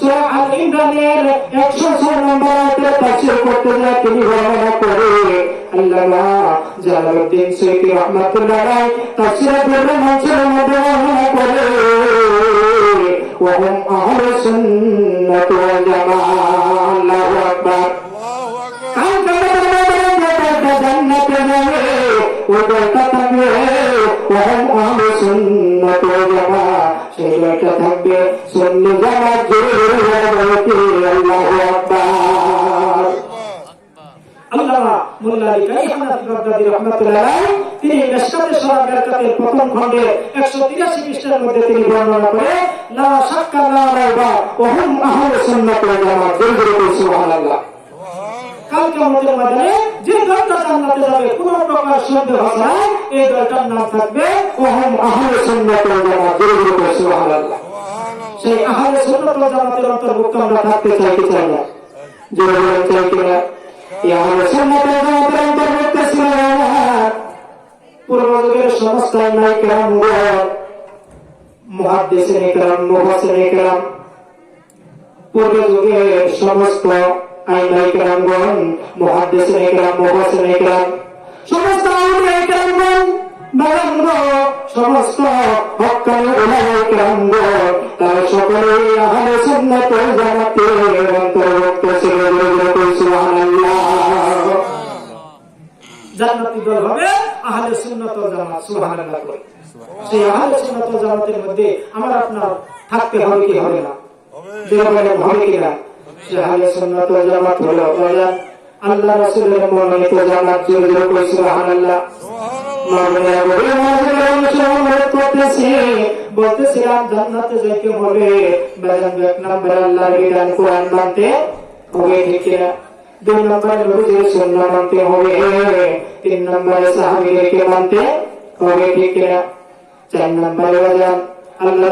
সূরা আল ইমরানের 106 নম্বর আয়াতে তাফসীর করতে গিয়ে তিনি বর্ণনা করে আল্লামা জালালউদ্দিন সুয়ুতি রাহমাতুল্লাহ আলাইহি তাফসীর ইবনু মানসুরের মধ্যে বর্ণনা করে وهم أهل السنة والجماعة الله أكبر কাল কামার থাকবে সুন্নি জামাত জোরে আল্লাহু মোল্লা তিনি মিশকাতে সওয়াব বেরকাতের প্রথম খণ্ডে 183 পৃষ্ঠার মধ্যে তিনি বর্ণনা করে লা শাক্কা লা রাইবা ওহুম আহলে সুন্নাত ওয়াল জামাত জোরে জোরে সুবহানাল্লাহ কোন প্রকার সন্দেহ না এই দলটার নাম থাকবে ওহম আহলে সুন্নাত ওয়াল জামাত জোরে জোরে সেই আহলে সুন্নাত ওয়াল জামাতের অন্তর্ভুক্ত আমরা থাকতে চাই কি চাই না। জোরে জোরে চাই কিনা এই আহলে সুন্নাত ওয়াল জামাতের অন্তর্ভুক্ত ছিল পূর্বযুগের সমস্ত নাই কেরাম, মুহাদ্দিসিন কেরাম মুফাসসিরিন কেরাম, পূর্ব যুগের সমস্ত আইনাই কেরামগণ, মুহাদ্দিসিন কেরাম মুফাসসিরিন কেরাম, সমস্ত আউলিয়া কেরামগণ বাগানগ সমস্ত হক্কানি উলামায়ে সকলেই আহলে সুন্নাত ওয়াল জামাতের অন্তর্ভুক্ত ছিল জান্নাতি দল হবে আহলে সুন্নাত ওয়াল জামাত সুবহানাল্লাহ সেই আহলে সুন্নাত ওয়াল জামাতের মধ্যে আমার আপনার থাকতে হবে কি হবে না দেওয়ালে হবে কি না সে আহলে সুন্নাত ওয়াল জামাত হলো আল্লাহ রাসূলের মনোনীত জামাত জোরে সুবহানাল্লাহ। বলতেছিলাম জান্নাতে যাইতে হবে বাজান এক নম্বর আল্লাহর বিধান কোরআন মানতে হবে ঠিক কিনা দুই নম্বরে নবীজির সুন্নাহ মানতে হবে তিন আল্লাহ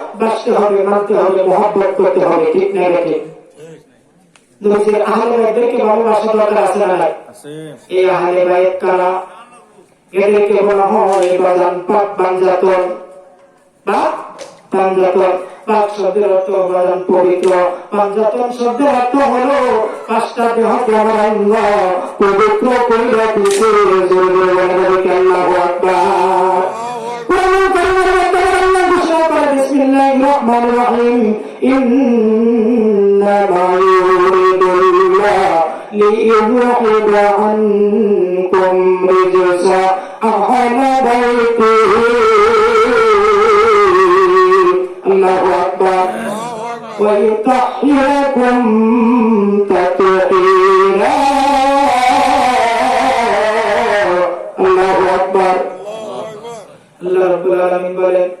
বাসতে হবে মানতে হবে মহব্বত করতে হবে ঠিক না রেখে নবীজির আহলে বাইতদেরকে ভালোবাসা দরকার আছে না এই আহলে বাইত কারা? এদেরকে বলা হয় বাজান পাক বাঞ্জাতন পাক পাঞ্জাতন। পাক শব্দের অর্থ বাজান পবিত্র। পাঞ্জাতন শব্দের অর্থ হলো পাঁচটা দেহকে আমার আল্লাহ পবিত্র কইরা দিছে আল্লাহু আকবার। الله الرحمن الرحيم إنما يريد الله ليذهب عنكم رجس أهل بيته الله أكبر ويطهركم تطهيرا الله أكبر الله رب العالمين بلد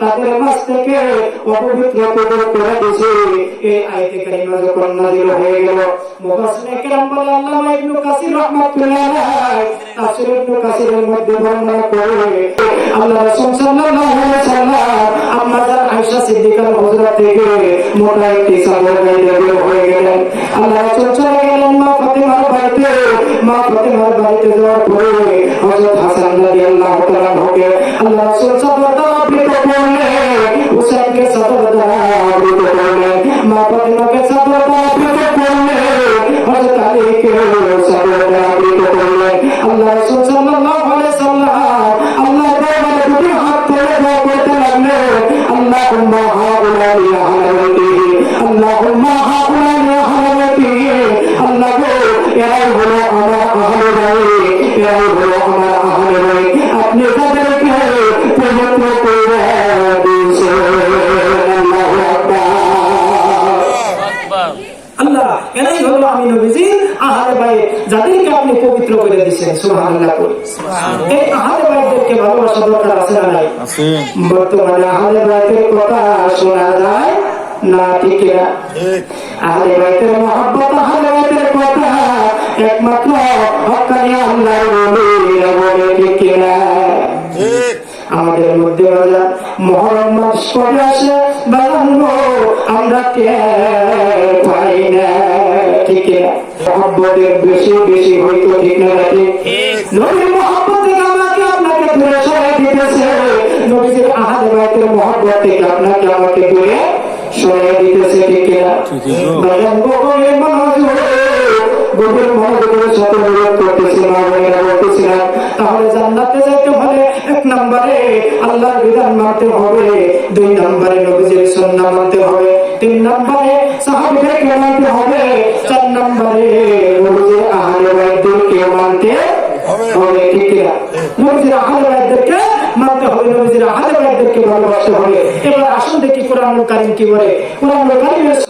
তাদের মাঝ থেকে অপবিত্র পবিত্র করে দিয়েছি এই আয়াতে কারিমা যখন নাযিল হয়ে গেল মুফাসসির کرام বলে আল্লামা ইবনে কাসির রাহমাতুল্লাহ আলাইহি তাফসীর ইবনে কাসিরের মধ্যে বর্ণনা করে আল্লাহ রাসূল সাল্লাল্লাহু আলাইহি সাল্লাম আমাদের আয়েশা সিদ্দিকার হুজরা থেকে মোটা একটি সাগর গাইতে বের হয়ে গেলেন আল্লাহ রাসূল চলে গেলেন মা ফাতেমার বাড়িতে মা ফাতেমার বাড়িতে যাওয়ার পরে হযরত হাসান রাদিয়াল্লাহু তাআলা হকে আল্লাহ রাসূল সাল্লাল্লাহু আমার আহলে হলো আমার আহলে বাইত আপনি তাদেরকে পবিত্র করে দিয়েছেন। আল্লাহু এরাই হলো আমি নবীজি আহারে ভাই যাদেরকে আপনি পবিত্র করে দিচ্ছেন সুবহানাল্লাহ এই আহারে ভাইদেরকে ভালোবাসা দরকার আছে না নাই? বর্তমানে আহলে বাইতের কথা শোনা যায় না ঠিক না আহলে বাইতের মহব্বত আহলে বাইতের কথা একমাত্র হক্কানি আল্লাহর নবীরা বলে ঠিক না আমাদের মধ্যে মহরম মাস পরে আসে বাগানো আমরা কে? পাই না। ঠিক না মহব্বতের বেশি বেশি হইতো ঠিক না ঠিক। নবীর মহব্বত থেকে আমাকে আপনাকে দূরে সরাই দিতেছে। নবীজির আহাদ বাইতের মহব্বত থেকে আপনাকে আমাকে দূরে সরাই দিতেছে ঠিক না বাগান গগনে মনোযোগ গভীর মনোযোগের সাথে অনুরোধ করতেছি বোনেরা বলতেছিলাম তাহলে জান্নাতে যাইতে হলে এক নম্বরে আল্লাহর বিধান মানতে হবে দুই নম্বরে নবীজির সুন্নাহ মানতে হবে তিন নম্বরে সাহাবীদেরকে মানতে হবে চার নম্বরে নবীজির আহলে বাইতদেরকে মানতে হবে। ঠিক কিনা নবীজির আহলে বাইতদেরকে মানতে হবে নবীজির আহলে বাইতদেরকে ভালোবাসতে হবে। এবার আসুন দেখি কোরআনুল কারীম কি বলে। কোরআনুল কারীমের